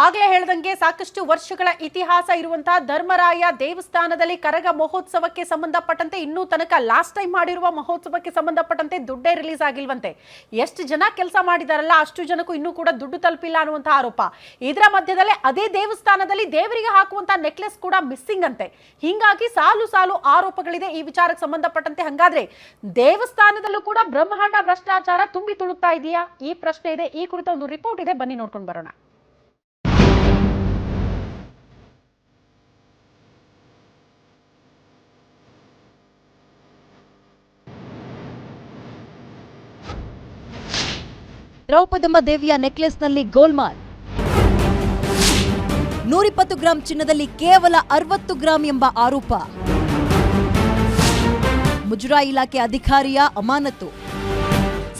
ಆಗ್ಲೇ ಹೇಳ್ದಂಗೆ ಸಾಕಷ್ಟು ವರ್ಷಗಳ ಇತಿಹಾಸ ಇರುವಂತಹ ಧರ್ಮರಾಯ ದೇವಸ್ಥಾನದಲ್ಲಿ ಕರಗ ಮಹೋತ್ಸವಕ್ಕೆ ಸಂಬಂಧಪಟ್ಟಂತೆ ಇನ್ನೂ ತನಕ ಲಾಸ್ಟ್ ಟೈಮ್ ಮಾಡಿರುವ ಮಹೋತ್ಸವಕ್ಕೆ ಸಂಬಂಧಪಟ್ಟಂತೆ ದುಡ್ಡೇ ರಿಲೀಸ್ ಆಗಿಲ್ವಂತೆ. ಎಷ್ಟು ಜನ ಕೆಲಸ ಮಾಡಿದಾರಲ್ಲ, ಅಷ್ಟು ಜನಕ್ಕೂ ಇನ್ನೂ ಕೂಡ ದುಡ್ಡು ತಲುಪಿಲ್ಲ ಅನ್ನುವಂತಹ ಆರೋಪ. ಇದರ ಮಧ್ಯದಲ್ಲೇ ಅದೇ ದೇವಸ್ಥಾನದಲ್ಲಿ ದೇವರಿಗೆ ಹಾಕುವಂತಹ ನೆಕ್ಲೆಸ್ ಕೂಡ ಮಿಸ್ಸಿಂಗ್ ಅಂತೆ. ಹೀಗಾಗಿ ಸಾಲು ಸಾಲು ಆರೋಪಗಳಿದೆ ಈ ವಿಚಾರಕ್ಕೆ ಸಂಬಂಧಪಟ್ಟಂತೆ. ಹಂಗಾದ್ರೆ ದೇವಸ್ಥಾನದಲ್ಲೂ ಕೂಡ ಬ್ರಹ್ಮಾಂಡ ಭ್ರಷ್ಟಾಚಾರ ತುಂಬಿ ತುಳುಕ್ತಾ ಇದೆಯಾ? ಈ ಪ್ರಶ್ನೆ ಇದೆ. ಈ ಕುರಿತ ಒಂದು ರಿಪೋರ್ಟ್ ಇದೆ. ಬನ್ನಿ ನೋಡ್ಕೊಂಡು ಬರೋಣ. ದ್ರೌಪದಮ್ಮ ದೇವಿಯ ನೆಕ್ಲೆಸ್ನಲ್ಲಿ ಗೋಲ್ಮಾಲ್. ನೂರಿಪ್ಪತ್ತು ಗ್ರಾಂ ಚಿನ್ನದಲ್ಲಿ ಕೇವಲ ಅರವತ್ತು ಗ್ರಾಂ ಎಂಬ ಆರೋಪ. ಮುಜರಾಯಿ ಇಲಾಖೆ ಅಧಿಕಾರಿಯ ಅಮಾನತು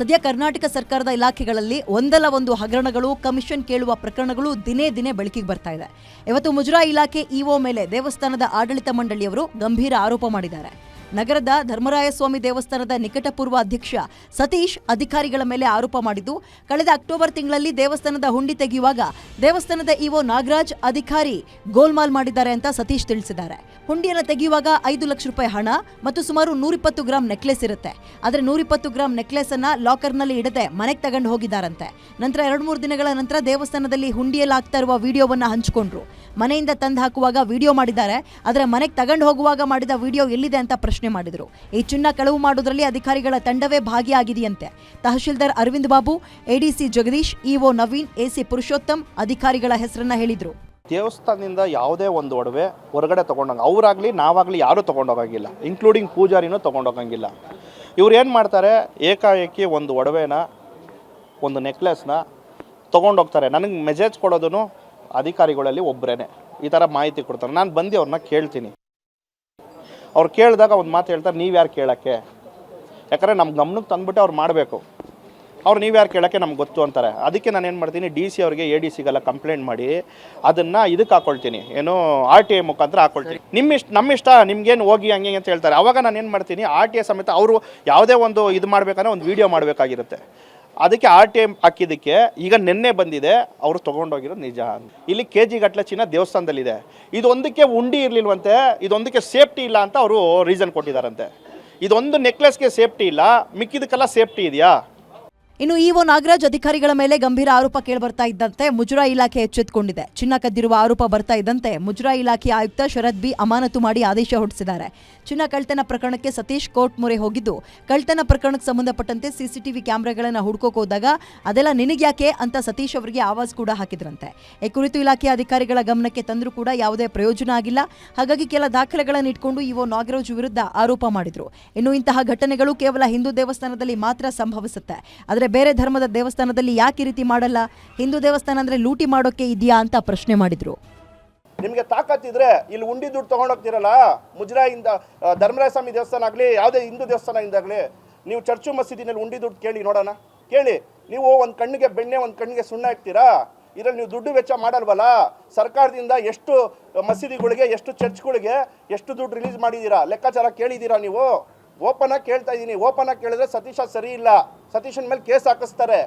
ಸದ್ಯ ಕರ್ನಾಟಕ ಸರ್ಕಾರದ ಇಲಾಖೆಗಳಲ್ಲಿ ಒಂದಲ್ಲ ಒಂದು ಹಗರಣಗಳು, ಕಮಿಷನ್ ಕೇಳುವ ಪ್ರಕರಣಗಳು ದಿನೇ ದಿನೇ ಬೆಳಕಿಗೆ ಬರ್ತಾ ಇದೆ. ಇವತ್ತು ಮುಜರಾಯಿ ಇಲಾಖೆ ಇಒ ಮೇಲೆ ದೇವಸ್ಥಾನದ ಆಡಳಿತ ಮಂಡಳಿಯವರು ಗಂಭೀರ ಆರೋಪ ಮಾಡಿದ್ದಾರೆ. ನಗರದ ಧರ್ಮರಾಯಸ್ವಾಮಿ ದೇವಸ್ಥಾನದ ನಿಕಟಪೂರ್ವ ಅಧ್ಯಕ್ಷ ಸತೀಶ್ ಅಧಿಕಾರಿಗಳ ಮೇಲೆ ಆರೋಪ ಮಾಡಿದ್ದು, ಕಳೆದ ಅಕ್ಟೋಬರ್ ತಿಂಗಳಲ್ಲಿ ದೇವಸ್ಥಾನದ ಹುಂಡಿ ತೆಗೆಯುವಾಗ ದೇವಸ್ಥಾನದ ಇಒ ನಾಗರಾಜ್ ಅಧಿಕಾರಿ ಗೋಲ್ಮಾಲ್ ಮಾಡಿದ್ದಾರೆ ಅಂತ ಸತೀಶ್ ತಿಳಿಸಿದ್ದಾರೆ. ಹುಂಡಿಯನ್ನು ತೆಗೆಯುವಾಗ ಐದು ಲಕ್ಷ ರೂಪಾಯಿ ಹಣ ಮತ್ತು ಸುಮಾರು ನೂರಿಪ್ಪತ್ತು ಗ್ರಾಂ ನೆಕ್ಲೆಸ್ ಇರುತ್ತೆ. ಆದರೆ ನೂರಿಪ್ಪತ್ತು ಗ್ರಾಂ ನೆಕ್ಲೆಸ್ ಅನ್ನ ಲಾಕರ್ನಲ್ಲಿ ಇಡದೆ ಮನೆಗೆ ತಗೊಂಡು ಹೋಗಿದ್ದಾರಂತೆ. ನಂತರ ಎರಡು ಮೂರು ದಿನಗಳ ನಂತರ ದೇವಸ್ಥಾನದಲ್ಲಿ ಹುಂಡಿಯಲ್ಲಿ ಆಗ್ತಾ ಇರುವ ವಿಡಿಯೋವನ್ನ ಹಂಚಿಕೊಂಡ್ರು. ಮನೆಯಿಂದ ತಂದು ಹಾಕುವಾಗ ವಿಡಿಯೋ ಮಾಡಿದ್ದಾರೆ. ಆದರೆ ಮನೆಗೆ ತಗೊಂಡು ಹೋಗುವಾಗ ಮಾಡಿದ ವಿಡಿಯೋ ಎಲ್ಲಿದೆ ಅಂತ ಪ್ರಶ್ನೆ ಮಾಡಿದ್ರು. ಈ ಚಿನ್ನ ಕಳವು ಮಾಡೋದ್ರಲ್ಲಿ ಅಧಿಕಾರಿಗಳ ತಂಡವೇ ಭಾಗಿಯಾಗಿದೆಯಂತೆ. Tahsildar Arvind Babu, ADC Jagadish, EO Naveen, AC Purushottam ಅಧಿಕಾರಿಗಳ ಹೆಸರನ್ನ ಹೇಳಿದರು. ದೇವಸ್ಥಾನದಿಂದ ಯಾವುದೇ ಒಂದು ಒಡವೆ ಹೊರಗಡೆ ತೊಗೊಂಡೋಗ ಅವರಾಗಲಿ, ನಾವಾಗಲಿ ಯಾರೂ ತೊಗೊಂಡೋಗಂಗಿಲ್ಲ. ಇನ್ಕ್ಲೂಡಿಂಗ್ ಪೂಜಾರಿನೂ ತೊಗೊಂಡೋಗಂಗಿಲ್ಲ. ಇವ್ರು ಏನು ಮಾಡ್ತಾರೆ? ಏಕಾಏಕಿ ಒಂದು ಒಡವೆನ, ಒಂದು ನೆಕ್ಲೆಸ್ನ ತೊಗೊಂಡೋಗ್ತಾರೆ. ನನಗೆ ಮೆಸೇಜ್ ಕೊಡೋದು ಅಧಿಕಾರಿಗಳಲ್ಲಿ ಒಬ್ಬರೇ ಈ ಥರ ಮಾಹಿತಿ ಕೊಡ್ತಾರೆ. ನಾನು ಬಂದು ಅವ್ರನ್ನ ಕೇಳ್ತೀನಿ. ಅವ್ರು ಕೇಳಿದಾಗ ಒಂದು ಮಾತು ಹೇಳ್ತಾರೆ, ನೀವು ಯಾರು ಕೇಳೋಕ್ಕೆ? ಯಾಕಂದರೆ ನಮ್ಮ ಗಮನಕ್ಕೆ ತಂದ್ಬಿಟ್ಟು ಅವ್ರು ಮಾಡಬೇಕು. ಅವ್ರು ನೀವು ಯಾರು ಕೇಳೋಕ್ಕೆ? ನಮ್ಗೆ ಗೊತ್ತು ಅಂತಾರೆ. ಅದಕ್ಕೆ ನಾನು ಏನು ಮಾಡ್ತೀನಿ, ಡಿ ಸಿ ಅವ್ರಿಗೆ ಎ ಡಿ ಸಿಗೆಲ್ಲ ಕಂಪ್ಲೇಂಟ್ ಮಾಡಿ, ಅದನ್ನು ಇದಕ್ಕೆ ಹಾಕ್ಕೊಳ್ತೀನಿ ಏನು ಆರ್ ಟಿ ಐ ಮುಖಾಂತರ ಹಾಕ್ಕೊಳ್ತೀನಿ ನಿಮ್ಮ ಇಷ್ಟ ನಮ್ಮ ಇಷ್ಟ, ನಿಮ್ಗೇನು ಹೋಗಿ ಹಂಗೆ ಅಂತ ಹೇಳ್ತಾರೆ. ಅವಾಗ ನಾನು ಏನು ಮಾಡ್ತೀನಿ, ಆರ್ ಟಿ ಐ ಸಮೇತ ಅವರು ಯಾವುದೇ ಒಂದು ಇದು ಮಾಡಬೇಕಂದ್ರೆ ಒಂದು ವೀಡಿಯೋ ಮಾಡಬೇಕಾಗಿರುತ್ತೆ. ಅದಕ್ಕೆ ಆರ್ ಟಿ ಎಂ ಹಾಕಿದ್ದಕ್ಕೆ ಈಗ ನಿನ್ನೆ ಬಂದಿದೆ, ಅವರು ತೊಗೊಂಡೋಗಿರೋದು ನಿಜ ಇಲ್ಲಿ ಕೆ ಜಿ ಗಟ್ಟಲೆ ಚಿನ್ನ ದೇವಸ್ಥಾನದಲ್ಲಿದೆ. ಇದೊಂದಕ್ಕೆ ಉಂಡಿ ಇರಲಿಲ್ವಂತೆ, ಇದೊಂದಕ್ಕೆ ಸೇಫ್ಟಿ ಇಲ್ಲ ಅಂತ ಅವರು ರೀಸನ್ ಕೊಟ್ಟಿದ್ದಾರಂತೆ. ಇದೊಂದು ನೆಕ್ಲೆಸ್ಗೆ ಸೇಫ್ಟಿ ಇಲ್ಲ, ಮಿಕ್ಕಿದಕ್ಕೆಲ್ಲ ಸೇಫ್ಟಿ ಇದೆಯಾ? ಇನ್ನು ಇಒ ನಾಗರಾಜ್ ಅಧಿಕಾರಿಗಳ ಮೇಲೆ ಗಂಭೀರ ಆರೋಪ ಕೇಳಿಬರ್ತಾ ಇದ್ದಂತೆ ಮುಜರಾಯಿ ಇಲಾಖೆ ಎಚ್ಚೆತ್ತುಕೊಂಡಿದೆ ಚಿನ್ನ ಕದ್ದಿರುವ ಆರೋಪ ಬರ್ತಾ ಇದ್ದಂತೆ ಮುಜರಾಯಿ ಇಲಾಖೆ ಆಯುಕ್ತ ಶರದ್ ಬಿ ಅಮಾನತು ಮಾಡಿ ಆದೇಶ ಹೊರಡಿಸಿದ್ದಾರೆ. ಚಿನ್ನ ಕಳ್ತನ ಪ್ರಕರಣಕ್ಕೆ ಸತೀಶ್ ಕೋರ್ಟ್ ಮೊರೆ ಹೋಗಿದ್ದು ಕಳ್ತನ ಪ್ರಕರಣಕ್ಕೆ ಸಂಬಂಧಪಟ್ಟಂತೆ ಸಿಸಿಟಿವಿ ಕ್ಯಾಮೆರಾಗಳನ್ನು ಹುಡುಕೋಕೆ ಹೋದಾಗ ಅದೆಲ್ಲ ನಿನಗ್ಯಾಕೆ ಅಂತ ಸತೀಶ್ ಅವರಿಗೆ ಆವಾಜ್ ಕೂಡ ಹಾಕಿದ್ರಂತೆ. ಈ ಕುರಿತು ಇಲಾಖೆ ಅಧಿಕಾರಿಗಳ ಗಮನಕ್ಕೆ ತಂದರೂ ಕೂಡ ಯಾವುದೇ ಪ್ರಯೋಜನ ಆಗಿಲ್ಲ. ಹಾಗಾಗಿ ಕೆಲ ದಾಖಲೆಗಳನ್ನು ಇಟ್ಕೊಂಡು ಇಒ ನಾಗರಾಜ್ ವಿರುದ್ಧ ಆರೋಪ ಮಾಡಿದ್ರು. ಇನ್ನು ಇಂತಹ ಘಟನೆಗಳು ಕೇವಲ ಹಿಂದೂ ದೇವಸ್ಥಾನದಲ್ಲಿ ಮಾತ್ರ ಸಂಭವಿಸುತ್ತೆ. ಆದರೆ ಬೇರೆ ಧರ್ಮದ ದೇವಸ್ಥಾನದಲ್ಲಿ ಯಾಕೆ ರೀತಿ ಮಾಡಲ್ಲ? ಹಿಂದೂ ದೇವಸ್ಥಾನ ಅಂದರೆ ಲೂಟಿ ಮಾಡೋಕ್ಕೆ ಇದೆಯಾ ಅಂತ ಪ್ರಶ್ನೆ ಮಾಡಿದರು. ನಿಮಗೆ ತಾಕತ್ತಿದ್ರೆ ಇಲ್ಲಿ ಉಂಡಿ ದುಡ್ಡು ತೊಗೊಂಡೋಗ್ತಿರಲ್ಲ ಮುಜರಾಯಿಂದ ಧರ್ಮರಾಯ ಸ್ವಾಮಿ ದೇವಸ್ಥಾನ ಆಗಲಿ, ಯಾವುದೇ ಹಿಂದೂ ದೇವಸ್ಥಾನದಿಂದಾಗಲಿ ನೀವು ಚರ್ಚು ಮಸೀದಿನಲ್ಲಿ ಉಂಡಿ ದುಡ್ಡು ಕೇಳಿ ನೋಡೋಣ. ಕೇಳಿ, ನೀವು ಒಂದು ಕಣ್ಣಿಗೆ ಬೆಣ್ಣೆ, ಒಂದು ಕಣ್ಣಿಗೆ ಸುಣ್ಣ ಹಾಕ್ತೀರಾ ಇದರಲ್ಲಿ ನೀವು ದುಡ್ಡು ವೆಚ್ಚ ಮಾಡಲ್ವಲ್ಲ? ಸರ್ಕಾರದಿಂದ ಎಷ್ಟು ಮಸೀದಿಗಳಿಗೆ, ಎಷ್ಟು ಚರ್ಚ್ಗಳಿಗೆ ಎಷ್ಟು ದುಡ್ಡು ರಿಲೀಸ್ ಮಾಡಿದ್ದೀರಾ ಲೆಕ್ಕಾಚಾರ ಕೇಳಿದ್ದೀರಾ ನೀವು? ಓಪನ್ ಆಗಿ ಕೇಳ್ತಾ ಇದ್ದೀನಿ. ಓಪನ್ ಆಗಿ ಕೇಳಿದ್ರೆ ಸತೀಶ ಸರಿ ಇಲ್ಲ. ಸತೀಶನ ಮೇಲೆ ಕೇಸ್ ಹಾಕಿಸ್ತಾರೆ.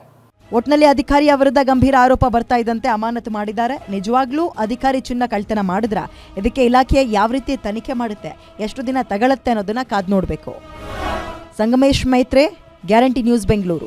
ಒಟ್ನಲ್ಲಿ ಅಧಿಕಾರಿ ಅವರದ ಗಂಭೀರ ಆರೋಪ ಬರ್ತಾ ಇದ್ದಂತೆ ಅಮಾನತು ಮಾಡಿದ್ದಾರೆ. ನಿಜವಾಗ್ಲೂ ಅಧಿಕಾರಿ ಚಿನ್ನ ಕಳ್ತನ ಮಾಡಿದ್ರ? ಇದಕ್ಕೆ ಇಲಾಖೆ ಯಾವ ರೀತಿ ತನಿಖೆ ಮಾಡುತ್ತೆ? ಎಷ್ಟು ದಿನ ತಗಳತ್ತೆ ಅನ್ನೋದನ್ನ ಕಾದ್ ನೋಡಬೇಕು. Sangamesh Maitre, guarantee news Bengaluru.